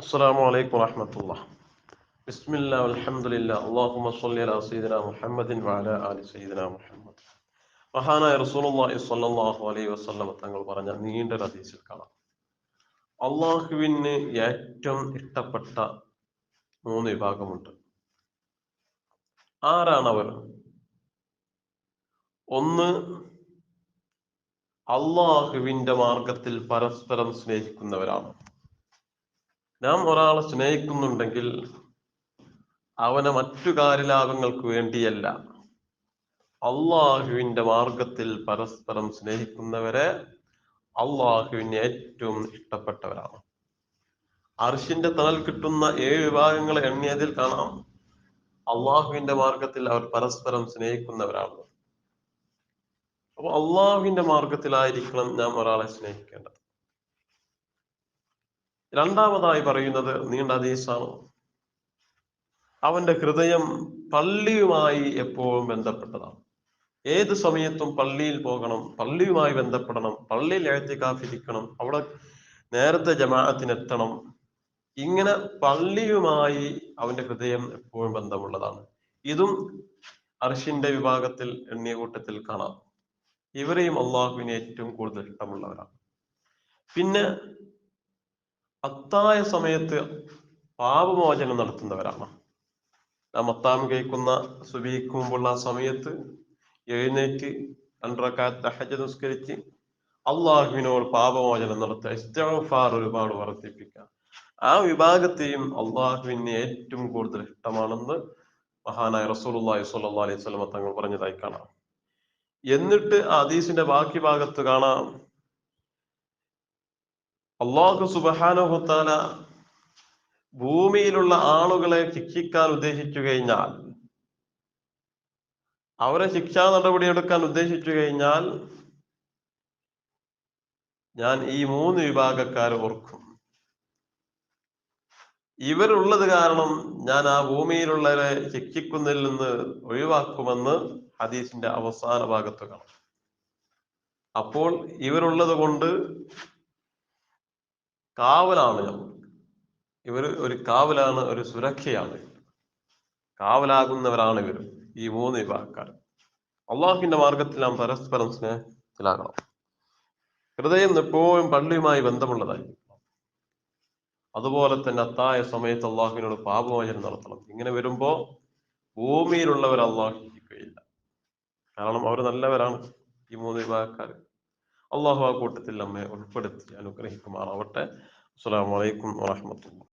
السلام عليكم ورحمة الله بسم الله والحمد لله اللهم صل على سيدنا محمد وعلى آل سيدنا محمد മഹാനായ റസൂലുള്ളാഹി സ്വല്ലല്ലാഹു അലൈഹി വസല്ലം തങ്ങൾ പറഞ്ഞ നീണ്ട ഒരു ഹദീസിൽ കാണാം അള്ളാഹുവിന് ഏറ്റവും ഇഷ്ടപ്പെട്ട മൂന്ന് വിഭാഗമുണ്ട് ആരാണ് അവർ ഒന്ന് അള്ളാഹുവിന്റെ മാർഗത്തിൽ പരസ്പരം സ്നേഹിക്കുന്നവരാണ് നാം ഒരാളെ സ്നേഹിക്കുന്നുണ്ടെങ്കിൽ അവനെ മറ്റു കാര്യലാഭങ്ങൾക്ക് വേണ്ടിയല്ല. അള്ളാഹുവിന്റെ മാർഗത്തിൽ പരസ്പരം സ്നേഹിക്കുന്നവരെ അള്ളാഹുവിന് ഏറ്റവും ഇഷ്ടപ്പെട്ടവരാണ്. അർഷിന്റെ തണൽ കിട്ടുന്ന ഏഴ് വിഭാഗങ്ങളെ എണ്ണിയതിൽ കാണാം. അള്ളാഹുവിന്റെ മാർഗത്തിൽ അവർ പരസ്പരം സ്നേഹിക്കുന്നവരാണ്. അപ്പൊ അള്ളാഹുവിന്റെ മാർഗത്തിലായിരിക്കണം നാം ഒരാളെ സ്നേഹിക്കേണ്ടത്. രണ്ടാമതായി പറയുന്നത് നീണ്ട ഹദീസാണ് അവന്റെ ഹൃദയം പള്ളിയുമായി എപ്പോഴും ബന്ധപ്പെട്ടതാണ്. ഏത് സമയത്തും പള്ളിയിൽ പോകണം പള്ളിയുമായി ബന്ധപ്പെടണം പള്ളിയിൽ എഴുത്തിക്കാഫിരിക്കണം അവിടെ നേരത്തെ ജമാഅത്തിനെത്തണം. ഇങ്ങനെ പള്ളിയുമായി അവന്റെ ഹൃദയം എപ്പോഴും ബന്ധമുള്ളതാണ്. ഇതും അർഷിന്റെ വിഭാഗത്തിൽ എണ്ണിയ കൂട്ടത്തിൽ കാണാം. ഇവരെയും അള്ളാഹുവിന് ഏറ്റവും കൂടുതൽ ഇഷ്ടമുള്ളവരാണ്. പിന്നെ അത്തായ സമയത്ത് പാപമോചനം നടത്തുന്നവരാണ്. നാം അത്താം കഴിക്കുന്ന സുബീക്ക് മുമ്പുള്ള സമയത്ത് എഴുന്നേറ്റ് രണ്ടരക്കാലത്ത് ഹജ്ജ് നിസ്കരിച്ച് അള്ളാഹുവിനോട് പാപമോചനം നടത്തുക ഇസ്തഫാർ ഒരുപാട് വർദ്ധിപ്പിക്കുക. ആ വിഭാഗത്തെയും അള്ളാഹുവിന് ഏറ്റവും കൂടുതൽ ഇഷ്ടമാണെന്ന് മഹാനായ റസൂലുള്ളാഹി സ്വല്ലല്ലാഹി അലൈഹി വസല്ലം തങ്ങൾ പറഞ്ഞതായി കാണാം. എന്നിട്ട് ഹദീസിന്റെ ബാക്കി ഭാഗത്ത് കാണാം. അള്ളാഹു സുബഹാനുഹത്താല ഭൂമിയിലുള്ള ആളുകളെ ശിക്ഷിക്കാൻ ഉദ്ദേശിച്ചു കഴിഞ്ഞാൽ അവരെ ശിക്ഷാ നടപടി എടുക്കാൻ ഉദ്ദേശിച്ചു കഴിഞ്ഞാൽ ഞാൻ ഈ മൂന്ന് വിഭാഗക്കാരെ ഓർക്കും. ഇവരുള്ളത് കാരണം ഞാൻ ആ ഭൂമിയിലുള്ളവരെ ശിക്ഷിക്കുന്നതിൽ നിന്ന് ഒഴിവാക്കുമെന്ന് ഹദീസിന്റെ അവസാന ഭാഗത്ത് കാണാം. അപ്പോൾ ഇവരുള്ളത് കൊണ്ട് കാവലാണ് ഇവർ. ഒരു കാവലാണ് ഒരു സുരക്ഷയാണ്. കാവലാകുന്നവരാണ് ഇവർ ഈ മൂന്ന് വിഭാഗക്കാർ അള്ളാഹുവിന്റെ മാർഗത്തിൽ നാം പരസ്പരം സ്നേഹത്തിലാകണം. ഹൃദയം എപ്പോഴും പള്ളിയുമായി ബന്ധമുള്ളതായി. അതുപോലെ തന്നെ അത്തായ സമയത്ത് അള്ളാഹുവിനോട് പാപമോചനം നടത്തണം. ഇങ്ങനെ വരുമ്പോ ഭൂമിയിലുള്ളവർ അള്ളാഹു ശിക്ഷിക്കുകയില്ല കാരണം അവർ നല്ലവരാണ് ഈ മൂന്ന് വിഭാഗക്കാർ അള്ളാഹു ആ കൂട്ടത്തിൽ നമ്മെ ഉൾപ്പെടുത്തി അനുഗ്രഹിക്കുമാറാവട്ടെ. അസ്സാം വലൈക്കും വാഹമത്തുള്ള